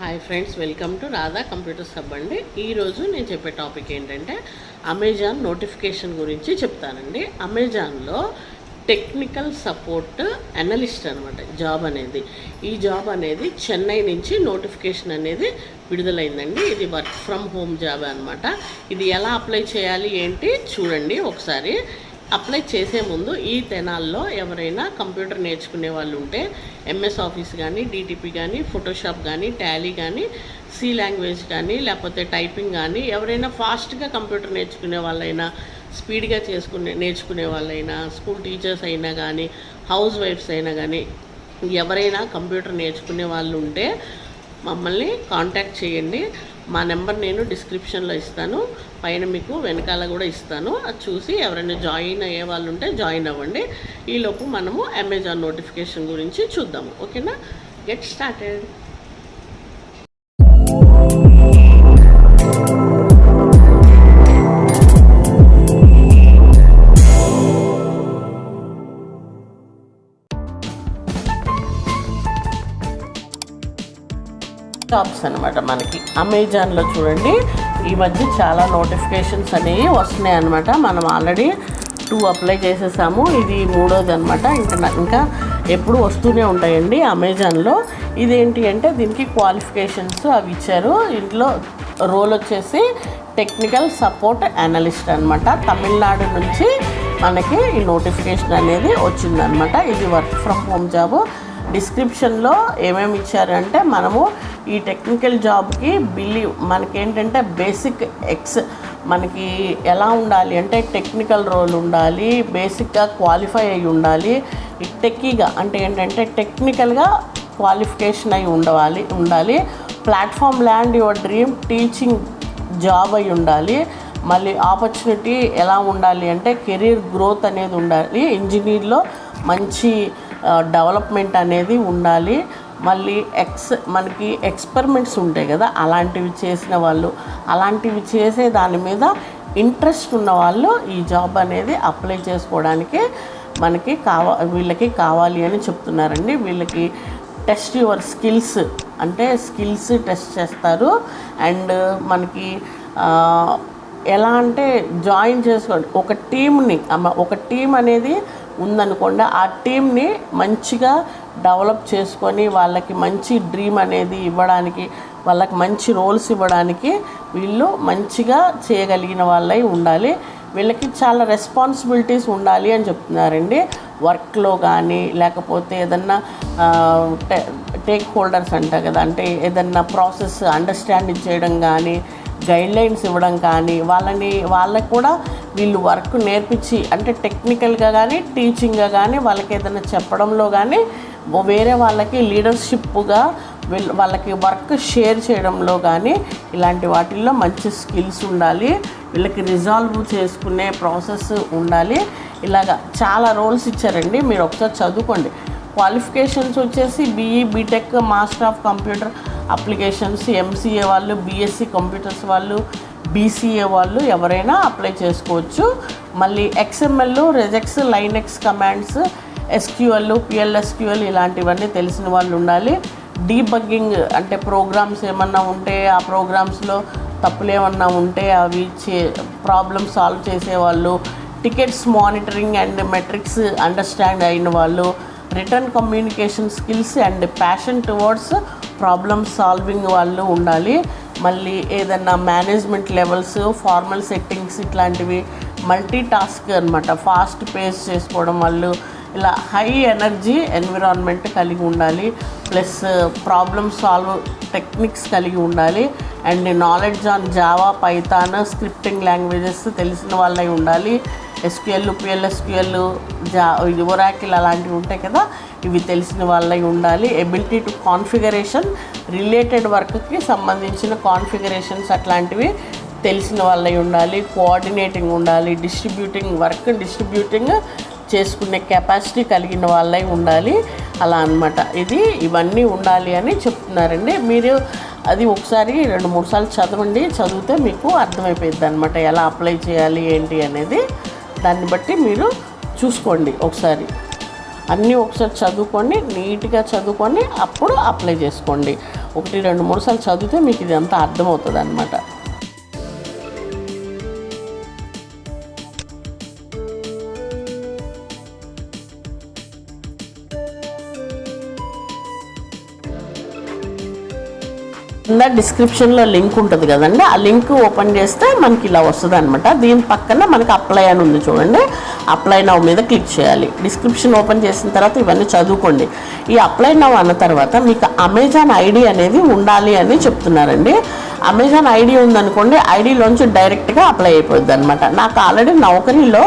Hi friends welcome to Radha computers hub అండి. ఈరోజు నేను చెప్పే టాపిక్ ఏంటంటే అమెజాన్ నోటిఫికేషన్ గురించి చెప్తానండి. అమెజాన్లో టెక్నికల్ సపోర్ట్ అనలిస్ట్ అనమాట జాబ్ అనేది. ఈ జాబ్ అనేది చెన్నై నుంచి నోటిఫికేషన్ అనేది విడుదలైందండి. ఇది వర్క్ ఫ్రమ్ హోమ్ జాబ్ అనమాట ఇది ఎలా అప్లై చేయాలి ఏంటి చూడండి ఒకసారి. అప్లై చేసే ముందు ఈ తెనాల్లో ఎవరైనా కంప్యూటర్ నేర్చుకునే వాళ్ళు ఉంటే ఎంఎస్ ఆఫీస్ కానీ డీటీపీ కానీ ఫోటోషాప్ కానీ టాలీ కానీ సి లాంగ్వేజ్ కానీ లేకపోతే టైపింగ్ కానీ ఎవరైనా ఫాస్ట్గా కంప్యూటర్ నేర్చుకునే వాళ్ళైనా స్పీడ్గా చేసుకునే నేర్చుకునే వాళ్ళైనా స్కూల్ టీచర్స్ అయినా కానీ హౌస్ వైఫ్స్ అయినా కానీ ఎవరైనా కంప్యూటర్ నేర్చుకునే వాళ్ళు ఉంటే మమ్మల్ని కాంటాక్ట్ చేయండి. మా నెంబర్ నేను డిస్క్రిప్షన్లో ఇస్తాను. పైన మీకు వెనకాల కూడా ఇస్తాను. అది చూసి ఎవరైనా జాయిన్ అయ్యే వాళ్ళు ఉంటే జాయిన్ అవ్వండి. ఈలోపు మనము అమెజాన్ నోటిఫికేషన్ గురించి చూద్దాము. ఓకేనా? గెట్ స్టార్టెడ్ జాబ్స్ అనమాట మనకి. అమెజాన్లో చూడండి ఈ మధ్య చాలా నోటిఫికేషన్స్ అనేవి వస్తున్నాయి అనమాట మనం ఆల్రెడీ టూ అప్లై చేసేసాము. ఇది మూడోది అనమాట ఇంకా ఇంకా ఎప్పుడు వస్తూనే ఉంటాయండి అమెజాన్లో. ఇదేంటి అంటే దీనికి క్వాలిఫికేషన్స్ అవి ఇచ్చారు. ఇంట్లో రోల్ వచ్చేసి టెక్నికల్ సపోర్ట్ అనలిస్ట్ అనమాట తమిళనాడు నుంచి మనకి ఈ నోటిఫికేషన్ అనేది వచ్చిందనమాట ఇది వర్క్ ఫ్రమ్ హోమ్ జాబ్. డిస్క్రిప్షన్లో ఏమేమి ఇచ్చారంటే మనము ఈ టెక్నికల్ జాబ్కి బిలీవ్ మనకేంటంటే బేసిక్ ఎక్స్ మనకి ఎలా ఉండాలి అంటే టెక్నికల్ రోల్ ఉండాలి బేసిక్గా క్వాలిఫై అయి ఉండాలి టెక్కీగా అంటే ఏంటంటే టెక్నికల్గా క్వాలిఫికేషన్ అయి ఉండవాలి ఉండాలి platform land your dream teaching job అయి ఉండాలి మళ్ళీ ఆపర్చునిటీ ఎలా ఉండాలి అంటే కెరీర్ గ్రోత్ అనేది ఉండాలి ఇంజనీర్లో మంచి డెవలప్మెంట్ అనేది ఉండాలి మళ్ళీ ఎక్స్ మనకి ఎక్స్పెరిమెంట్స్ ఉంటాయి కదా అలాంటివి చేసిన వాళ్ళు అలాంటివి చేసే దాని మీద ఇంట్రెస్ట్ ఉన్న వాళ్ళు ఈ జాబ్ అనేది అప్లై చేసుకోవడానికి మనకి కావా వీళ్ళకి కావాలి అని చెప్తున్నారండి. వీళ్ళకి టెస్ట్ యువర్ స్కిల్స్ అంటే స్కిల్స్ టెస్ట్ చేస్తారు. అండ్ మనకి ఎలా అంటే జాయిన్ చేసుకోండి. ఒక టీంని ఒక టీం అనేది ఉందనుకోండి ఆ టీంని మంచిగా డెవలప్ చేసుకొని వాళ్ళకి మంచి డ్రీమ్ అనేది ఇవ్వడానికి వాళ్ళకి మంచి రోల్స్ ఇవ్వడానికి వీళ్ళు మంచిగా చేయగలిగిన వాళ్ళై ఉండాలి. వీళ్ళకి చాలా రెస్పాన్సిబిలిటీస్ ఉండాలి అని చెప్తున్నారండి. వర్క్లో కానీ లేకపోతే ఏదన్నా టేక్ హోల్డర్స్ అంటారు కదా అంటే ఏదన్నా ప్రాసెస్ అండర్స్టాండింగ్ చేయడం కానీ గైడ్లైన్స్ ఇవ్వడం కానీ వాళ్ళని వాళ్ళకు కూడా వీళ్ళు వర్క్ నేర్పించి అంటే టెక్నికల్గా కానీ టీచింగ్గా కానీ వాళ్ళకి ఏదైనా చెప్పడంలో కానీ వేరే వాళ్ళకి లీడర్షిప్గా వీళ్ళ వాళ్ళకి వర్క్ షేర్ చేయడంలో కానీ ఇలాంటి వాటిల్లో మంచి స్కిల్స్ ఉండాలి. వీళ్ళకి రిజాల్వ్ చేసుకునే ప్రాసెస్ ఉండాలి. ఇలాగా చాలా రోల్స్ ఇచ్చారండి. మీరు ఒకసారి చదువుకోండి. క్వాలిఫికేషన్స్ వచ్చేసి BE BTech master of computer applications MCA వాళ్ళు బీఎస్సీ కంప్యూటర్స్ వాళ్ళు బీసీఏ వాళ్ళు ఎవరైనా అప్లై చేసుకోవచ్చు. మళ్ళీ XML regex Linux commands SQL PLSQL ఇలాంటివన్నీ తెలిసిన వాళ్ళు ఉండాలి. డీబగ్గింగ్ అంటే ప్రోగ్రామ్స్ ఏమన్నా ఉంటే ఆ ప్రోగ్రామ్స్లో తప్పులు ఏమన్నా ఉంటే అవి చే ప్రాబ్లమ్ సాల్వ్ చేసేవాళ్ళు. Tickets monitoring and metrics understand అయిన వాళ్ళు. Return communication skills and passion towards problem solving వాళ్ళు ఉండాలి. మళ్ళీ ఏదన్నా మేనేజ్మెంట్ లెవెల్స్ ఫార్మల్ సెట్టింగ్స్ ఇట్లాంటివి. మల్టీ టాస్క్ అనమాట ఫాస్ట్ పేస్ చేసుకోవడం వాళ్ళు. ఇలా హై ఎనర్జీ ఎన్విరాన్మెంట్ కలిగి ఉండాలి ప్లస్ ప్రాబ్లమ్ సాల్వ్ టెక్నిక్స్ కలిగి ఉండాలి and knowledge on Java Python scripting languages తెలిసిన వాళ్ళై ఉండాలి. ఎస్క్యూఎల్ పిఎల్ఎస్క్యూఎల్ జా ఇది ఒరాకిల్ అలాంటివి ఉంటాయి కదా ఇవి తెలిసిన వాళ్ళై ఉండాలి. ఎబిలిటీ టు కాన్ఫిగరేషన్ రిలేటెడ్ వర్క్కి సంబంధించిన కాన్ఫిగరేషన్స్ అట్లాంటివి తెలిసిన వాళ్ళై ఉండాలి. కోఆర్డినేటింగ్ ఉండాలి డిస్ట్రిబ్యూటింగ్ వర్క్ డిస్ట్రిబ్యూటింగ్ చేసుకునే కెపాసిటీ కలిగిన వాళ్ళై ఉండాలి. అలా అన్నమాట. ఇది ఇవన్నీ ఉండాలి అని చెప్తున్నారండి. మీరు అది ఒకసారి రెండు మూడు సార్లు చదవండి. చదివితే మీకు అర్థమైపోయింది అనమాట ఎలా అప్లై చేయాలి ఏంటి అనేది. దాన్ని బట్టి మీరు చూసుకోండి ఒకసారి. అన్నీ ఒకసారి చదువుకొని నీట్గా చదువుకొని అప్పుడు అప్లై చేసుకోండి. ఒకటి రెండు మూడు సార్లు చదివితే మీకు ఇదంతా అర్థమవుతుంది అనమాట కింద డిస్క్రిప్షన్లో లింక్ ఉంటుంది కదండి. ఆ లింక్ ఓపెన్ చేస్తే మనకి ఇలా వస్తుంది అనమాట దీని పక్కన మనకి అప్లై అని ఉంది చూడండి. అప్లై నవ్ మీద క్లిక్ చేయాలి. డిస్క్రిప్షన్ ఓపెన్ చేసిన తర్వాత ఇవన్నీ చదువుకోండి. ఈ అప్లై నవ్ అన్న తర్వాత మీకు అమెజాన్ ఐడి అనేది ఉండాలి అని చెప్తున్నారండి. అమెజాన్ ఐడి ఉందనుకోండి ఐడిలోంచి డైరెక్ట్గా అప్లై అయిపోద్ది అనమాట నాకు ఆల్రెడీ నౌకరీలో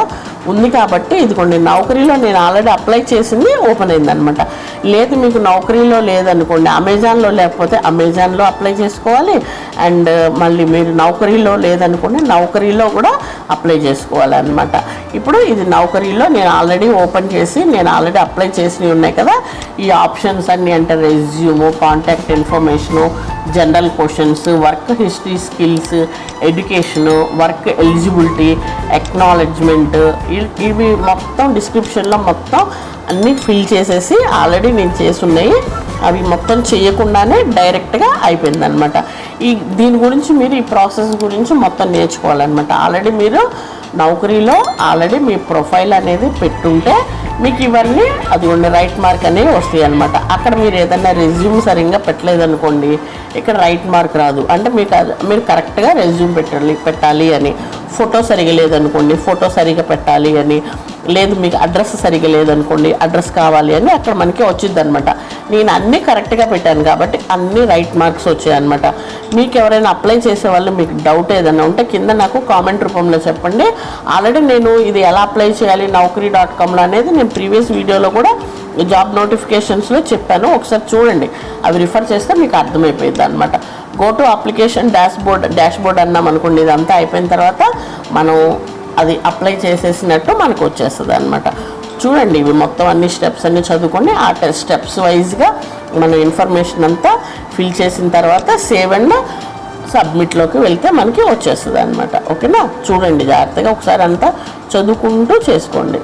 ఉంది కాబట్టి ఇదిగోండి నౌకరీలో నేను ఆల్రెడీ అప్లై చేసింది ఓపెన్ అయిందనమాట లేదు మీకు నౌకరీలో లేదనుకోండి అమెజాన్లో లేకపోతే అమెజాన్లో అప్లై చేసుకోవాలి అండ్ మళ్ళీ మీరు నౌకరీలో లేదనుకోండి నౌకరీలో కూడా అప్లై చేసుకోవాలన్నమాట. ఇప్పుడు ఇది నౌకరీలో నేను ఆల్రెడీ ఓపెన్ చేసి నేను ఆల్రెడీ అప్లై చేసినవి ఉన్నాయి కదా ఈ ఆప్షన్స్ అన్నీ అంటే resume contact information general questions work history skills education work eligibility acknowledgement ఇవి మొత్తం డిస్క్రిప్షన్లో మొత్తం అన్నీ ఫిల్ చేసేసి ఆల్రెడీ నేను చేసున్నాయి అవి మొత్తం చేయకుండానే డైరెక్ట్గా అయిపోయిందనమాట ఈ దీని గురించి మీరు ఈ ప్రాసెస్ గురించి మొత్తం నేర్చుకోవాలన్నమాట. ఆల్రెడీ మీరు నౌకరీలో ఆల్రెడీ మీ ప్రొఫైల్ అనేది పెట్టుంటే మీకు ఇవన్నీ అదిగోండి రైట్ మార్క్ అనేవి వస్తాయి అనమాట అక్కడ మీరు ఏదైనా రెజ్యూమ్ సరిగ్గా పెట్టలేదనుకోండి ఇక్కడ రైట్ మార్క్ రాదు. అంటే మీకు అది మీరు కరెక్ట్గా రెజ్యూమ్ పెట్టాలి పెట్టాలి అని. ఫోటో సరిగా లేదనుకోండి ఫోటో సరిగా పెట్టాలి అని. లేదు మీకు అడ్రస్ సరిగా లేదనుకోండి అడ్రస్ కావాలి అని అక్కడ మనకి వచ్చింది అనమాట నేను అన్నీ కరెక్ట్గా పెట్టాను కాబట్టి అన్ని రైట్ మార్క్స్ వచ్చాయన్నమాట మీకు ఎవరైనా అప్లై చేసే వాళ్ళు మీకు డౌట్ ఏదైనా ఉంటే కింద నాకు కామెంట్ రూపంలో చెప్పండి. ఆల్రెడీ నేను ఇది ఎలా అప్లై చేయాలి నౌకరీ డాట్ కామ్లో అనేది నేను ప్రీవియస్ వీడియోలో కూడా జాబ్ నోటిఫికేషన్స్లో చెప్పాను. ఒకసారి చూడండి. అవి రిఫర్ చేస్తే మీకు అర్థమైపోయింది అనమాట go to application dashboard dashboard అన్నాం అనుకోండి ఇదంతా అయిపోయిన తర్వాత మనం అది అప్లై చేసేసినట్టు మనకు వచ్చేస్తుంది అనమాట చూడండి ఇవి మొత్తం అన్ని స్టెప్స్ అన్ని చదువుకొని ఆ స్టెప్స్ వైజ్గా మనం ఇన్ఫర్మేషన్ అంతా ఫిల్ చేసిన తర్వాత సేవ్ అండ్ సబ్మిట్లోకి వెళ్తే మనకి వచ్చేస్తుంది అనమాట ఓకేనా? చూడండి జాగ్రత్తగా ఒకసారి అంతా చదువుకుంటూ చేసుకోండి.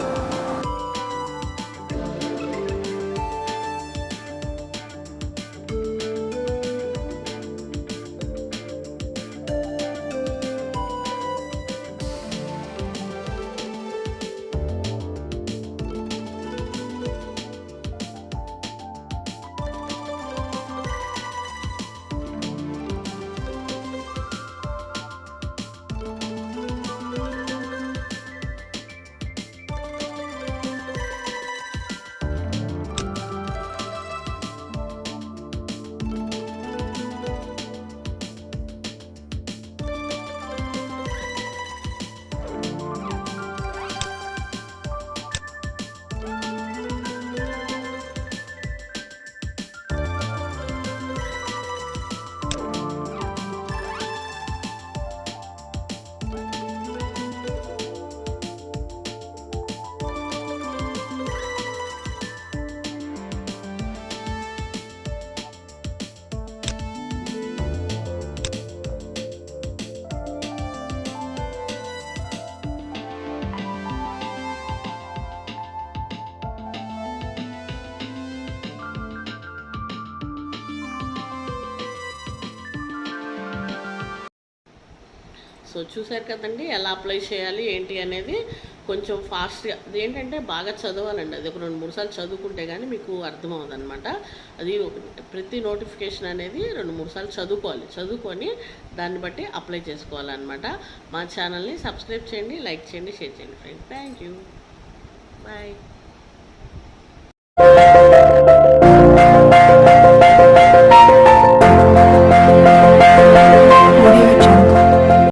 సో చూసారు కదండి ఎలా అప్లై చేయాలి ఏంటి అనేది కొంచెం ఫాస్ట్గా ఏంటంటే బాగా చదవాలండి. అది ఒక రెండు మూడు సార్లు చదువుకుంటే కానీ మీకు అర్థమవుతుంది అనమాట అది ప్రతి నోటిఫికేషన్ అనేది రెండు మూడు సార్లు చదువుకోవాలి. చదువుకొని దాన్ని బట్టి అప్లై చేసుకోవాలన్నమాట. మా ఛానల్ని సబ్స్క్రైబ్ చేయండి లైక్ చేయండి షేర్ చేయండి ఫ్రెండ్ థ్యాంక్ యూ బాయ్